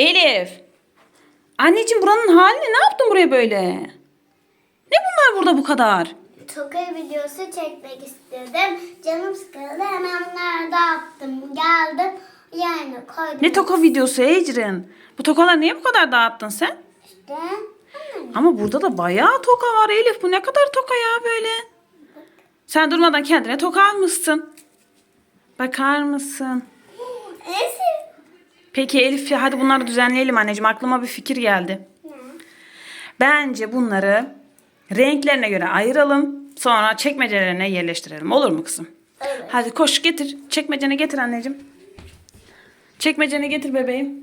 Elif. Anneciğim buranın hali ne? Ne yaptın buraya böyle? Ne bunlar burada bu kadar? Toka videosu çekmek istedim. Canım sıkıldı. Hemen bunları dağıttım. Geldim. Yani koydum. Ne toka videosu Ecrin? Bu tokalar niye bu kadar dağıttın sen? İşte. Ama burada da bayağı toka var Elif. Bu ne kadar toka ya böyle? Sen durmadan kendine toka almışsın. Bakar mısın? Neyse. Peki Elif hadi bunları düzenleyelim anneciğim. Aklıma bir fikir geldi. Ne? Bence bunları renklerine göre ayıralım. Sonra çekmecelerine yerleştirelim. Olur mu kızım? Evet. Hadi koş getir. Çekmeceni getir anneciğim. Çekmeceni getir bebeğim.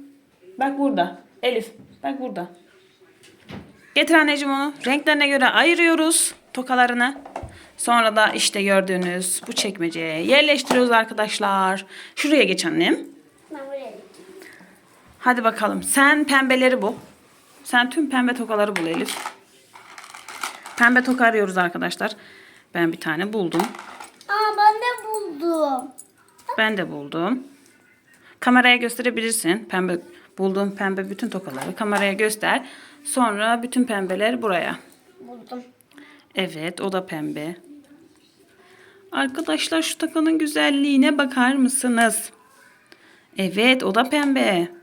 Bak burada. Elif. Bak burada. Getir anneciğim onu. Renklerine göre ayırıyoruz tokalarını. Sonra da işte gördüğünüz bu çekmeceye yerleştiriyoruz arkadaşlar. Şuraya geç annem. Ben buraya. Hadi bakalım. Sen pembeleri bul. Sen tüm pembe tokaları bul Elif. Pembe toka arıyoruz arkadaşlar. Ben bir tane buldum. Aa ben de buldum. Ben de buldum. Kameraya gösterebilirsin. Pembe bulduğum pembe bütün tokaları kameraya göster. Sonra bütün pembeler buraya. Buldum. Evet, o da pembe. Arkadaşlar şu takanın güzelliğine bakar mısınız? Evet, o da pembe.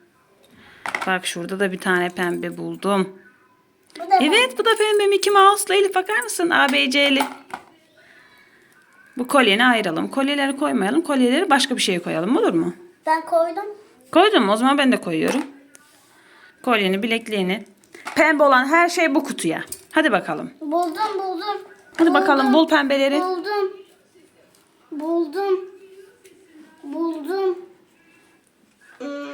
Bak şurada da bir tane pembe buldum. Bu da ben. Evet, bu da pembe Mickey Mouse'la Elif bakar mısın? ABC'li. Bu kolyeni ayıralım. Kolyeleri koymayalım. Kolyeleri başka bir şeye koyalım olur mu? Ben koydum. Koydum? O zaman ben de koyuyorum. Kolyeni, bilekliğini. Pembe olan her şey bu kutuya. Hadi bakalım. Buldum buldum. Hadi bakalım Buldum. bul pembeleri. Buldum. Buldum. Buldum. Hmm.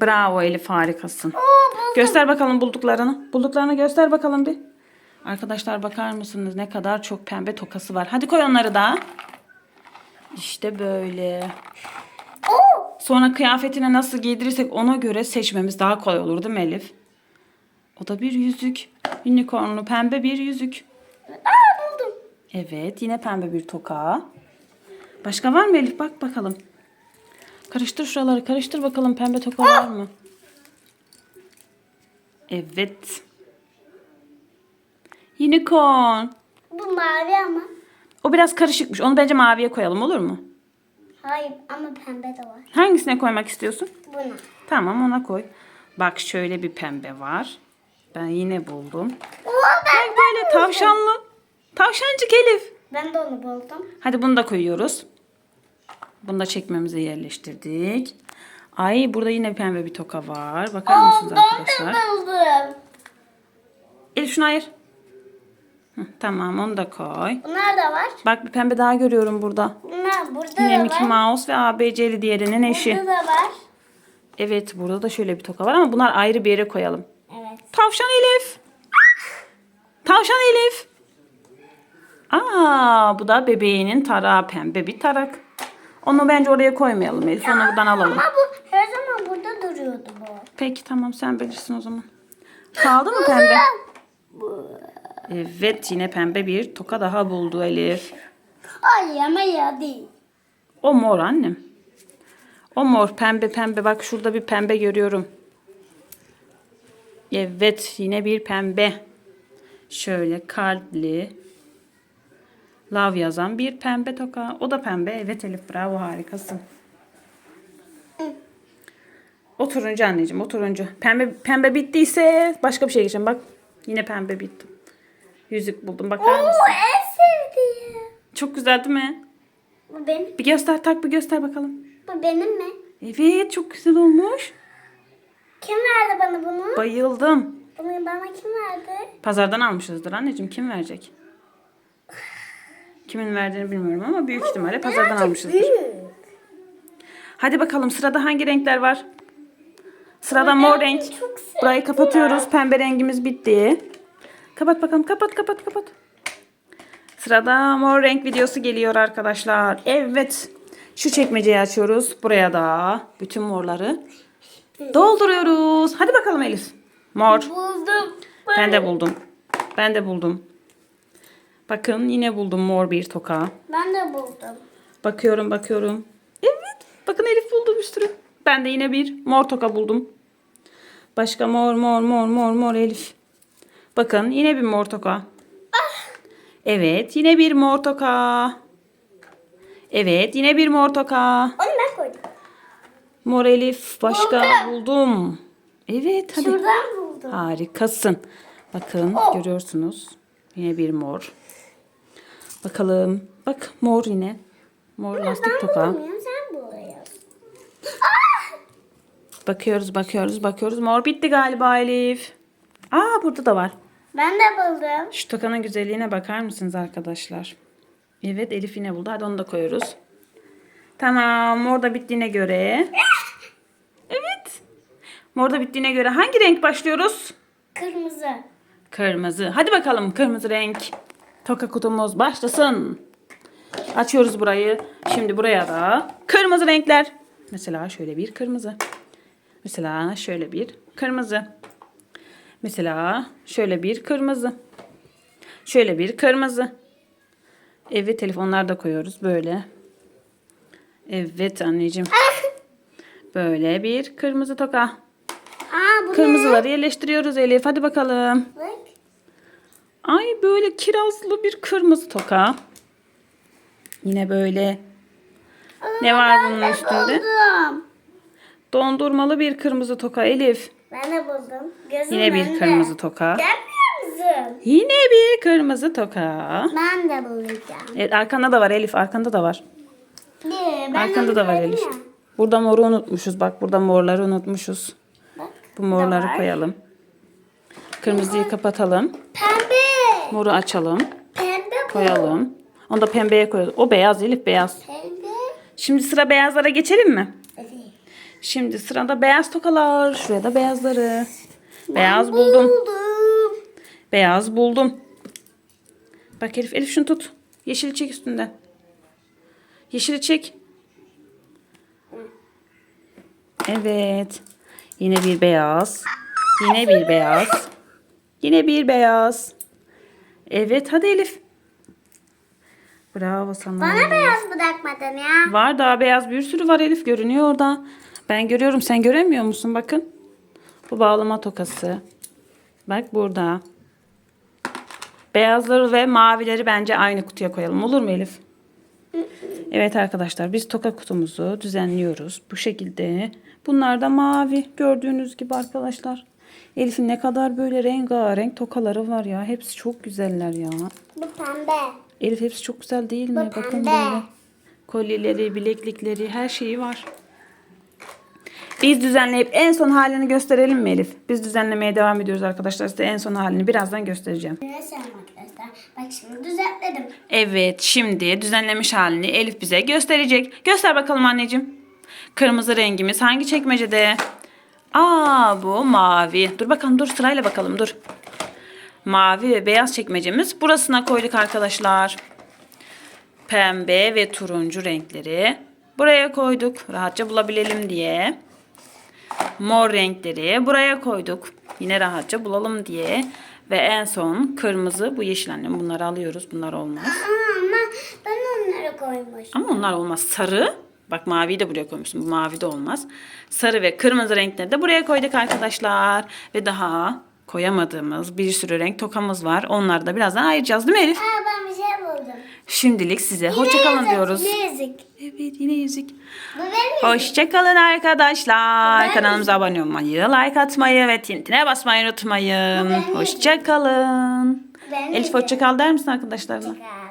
Bravo Elif harikasın. Oo buldum. Göster bakalım bulduklarını. Bulduklarını göster bakalım bir. Arkadaşlar bakar mısınız ne kadar çok pembe tokası var. Hadi koy onları da. İşte böyle. Oo. Sonra kıyafetine nasıl giydirirsek ona göre seçmemiz daha kolay olur değil mi Elif? O da bir yüzük. Unicornlu pembe bir yüzük. Aa buldum. Evet yine pembe bir toka. Başka var mı Elif? Bak bakalım. Karıştır şuraları karıştır bakalım pembe toka var mı? Evet. Unicorn. Bu mavi ama. O biraz karışıkmış. Onu bence maviye koyalım olur mu? Hayır ama pembe de var. Hangisine koymak istiyorsun? Buna. Tamam ona koy. Bak şöyle bir pembe var. Ben yine buldum. Oo ben, Bak böyle tavşanlı. Tavşancık Elif. ben de onu buldum. Hadi bunu da koyuyoruz. Bunu da çekmemize yerleştirdik. Ay burada yine pembe bir toka var. Bakar mısınız arkadaşlar? buldum. Elif şunu ayır. Hı, tamam onu da koy. Bunlar da var. Bak bir pembe daha görüyorum burada. Bunlar burada Yine da Mickey var. Mouse ve ABC'li diğerinin eşi. Burada da var. Evet burada da şöyle bir toka var ama bunlar ayrı bir yere koyalım. Evet. Tavşan Elif. Tavşan Elif. Aa bu da bebeğinin tarağı pembe bir tarak. Onu bence oraya koymayalım Elif. Onu buradan alalım. Ama bu her zaman burada duruyordu bu. Peki tamam sen bilirsin o zaman. Kaldı mı pembe? Evet yine pembe bir toka daha buldu Elif. Ay ama ya değil. O mor annem. O mor pembe pembe bak şurada bir pembe görüyorum. Evet yine bir pembe. Şöyle kalpli. Love yazan bir pembe toka. O da pembe. Evet Elif bravo harikasın. O turuncu anneciğim o turuncu. Pembe, pembe bittiyse başka bir şey geçelim. Bak yine pembe bitti. Yüzük buldum bakar Oo en sevdiğim. Çok güzel değil mi? Bu benim. Bir göster tak bir göster bakalım. Bu benim mi? Evet çok güzel olmuş. Kim verdi bana bunu? Bayıldım. Bunu bana kim verdi? Pazardan almışızdır anneciğim. Kim verecek? Kimin verdiğini bilmiyorum ama büyük ihtimalle pazardan almışızdır. Hadi bakalım sırada hangi renkler var? Sırada mor renk. Burayı kapatıyoruz. Pembe rengimiz bitti. Kapat bakalım. Kapat kapat kapat. Sırada mor renk videosu geliyor arkadaşlar. Evet. Şu çekmeceyi açıyoruz. Buraya da bütün morları dolduruyoruz. Hadi bakalım Elif. Mor. Buldum. Ben de buldum. Ben de buldum. Bakın yine buldum mor bir toka. Ben de buldum. Bakıyorum bakıyorum. Evet Bakın Elif buldu bir sürü. Ben de yine bir mor toka buldum. Başka mor mor mor mor mor Elif. Bakın yine bir mor toka. Evet yine bir mor toka. Evet yine bir mor toka. Onu ben koydum. Mor Elif başka Buldum. buldum. Evet hadi. Şuradan buldum. Harikasın. Bakın Oh. görüyorsunuz. Yine bir mor. Bakalım. Bak mor yine. Mor lastik toka. bulamıyorum sen buluyorsun. Bakıyoruz bakıyoruz bakıyoruz. Mor bitti galiba Elif. Aa burada da var. Ben de buldum. Şu tokanın güzelliğine bakar mısınız arkadaşlar? Evet Elif yine buldu. Hadi onu da koyuyoruz. Tamam mor da bittiğine göre. Evet. Mor da bittiğine göre hangi renk başlıyoruz? Kırmızı. Kırmızı. Hadi bakalım kırmızı renk. Toka kutumuz başlasın. Açıyoruz burayı. Şimdi buraya da kırmızı renkler. Mesela şöyle bir kırmızı. Mesela şöyle bir kırmızı. Mesela şöyle bir kırmızı. Şöyle bir kırmızı. Evet telefonlar da koyuyoruz böyle. Evet anneciğim. Böyle bir kırmızı toka. Aa bu Kırmızıları yerleştiriyoruz Elif. Hadi bakalım. ne? Ay böyle kirazlı bir kırmızı toka. Yine böyle. Ne var bunun üstünde? buldum. Dondurmalı bir kırmızı toka Elif. Ben de buldum. Gözüm Yine bir önünde. kırmızı toka. Görmüyor musun? Yine bir kırmızı toka. Ben de bulacağım. Evet arkanda da var Elif. Arkanda da var. Bir, ben Arkanda da var Elif. ya. Burada moru unutmuşuz. Bak burada morları unutmuşuz. Bak. Bu morları var. koyalım. Kırmızıyı kapatalım. Pembe. Moru açalım. Pembe bu. Koyalım. Onu da pembeye koyalım. O beyaz Elif beyaz. Pembe. Şimdi sıra beyazlara geçelim mi? Evet. Şimdi sırada beyaz tokalar. Şuraya da beyazları. Beyaz buldum. Buldum. Beyaz buldum. Bak Elif, Elif şunu tut. Yeşili çek üstünde. Yeşili çek. Evet. Yine bir beyaz. Yine bir beyaz. Yine bir beyaz. Evet hadi Elif. Bravo sana. Bana beyaz bırakmadın ya. Var daha beyaz bir sürü var Elif görünüyor orada. Ben görüyorum sen göremiyor musun bakın. Bu bağlama tokası. Bak burada. Beyazları ve mavileri bence aynı kutuya koyalım olur mu Elif? Evet arkadaşlar biz toka kutumuzu düzenliyoruz. Bu şekilde. Bunlar da mavi gördüğünüz gibi arkadaşlar. Elif'in ne kadar böyle rengarenk tokaları var ya. Hepsi çok güzeller ya. Bu pembe. Elif hepsi çok güzel değil mi? Bu Bakın pembe. böyle. Kolyeleri, bileklikleri, her şeyi var. Biz düzenleyip en son halini gösterelim mi Elif? Biz düzenlemeye devam ediyoruz arkadaşlar. Size en son halini birazdan göstereceğim. Neyse arkadaşlar. Bak şimdi düzeltledim. Evet, şimdi düzenlemiş halini Elif bize gösterecek. Göster bakalım anneciğim. Kırmızı rengimiz hangi çekmecede? Aa, bu mavi. Dur bakalım, dur sırayla bakalım, dur. Mavi ve beyaz çekmecemiz burasına koyduk arkadaşlar. Pembe ve turuncu renkleri buraya koyduk. Rahatça bulabilelim diye. Mor renkleri buraya koyduk. Yine rahatça bulalım diye. Ve en son kırmızı bu yeşil annem. Bunları alıyoruz. Bunlar olmaz. Ama ben onları koymuşum. Ama onlar olmaz. Sarı. Bak maviyi de buraya koymuşsun. Bu mavi de olmaz. Sarı ve kırmızı renkleri de buraya koyduk arkadaşlar. Ve daha koyamadığımız bir sürü renk tokamız var. Onları da birazdan ayıracağız değil mi Elif? Aa ben bir şey buldum. Şimdilik size hoşçakalın yüzük, diyoruz. Yine yüzük. Evet yine yüzük. Yüzük. Hoşçakalın arkadaşlar. Ben- Kanalımıza abone olmayı, like atmayı ve tintine basmayı unutmayın. benim Hoşçakalın. Elif yüzük. hoşçakal der misin arkadaşlarına? Gel.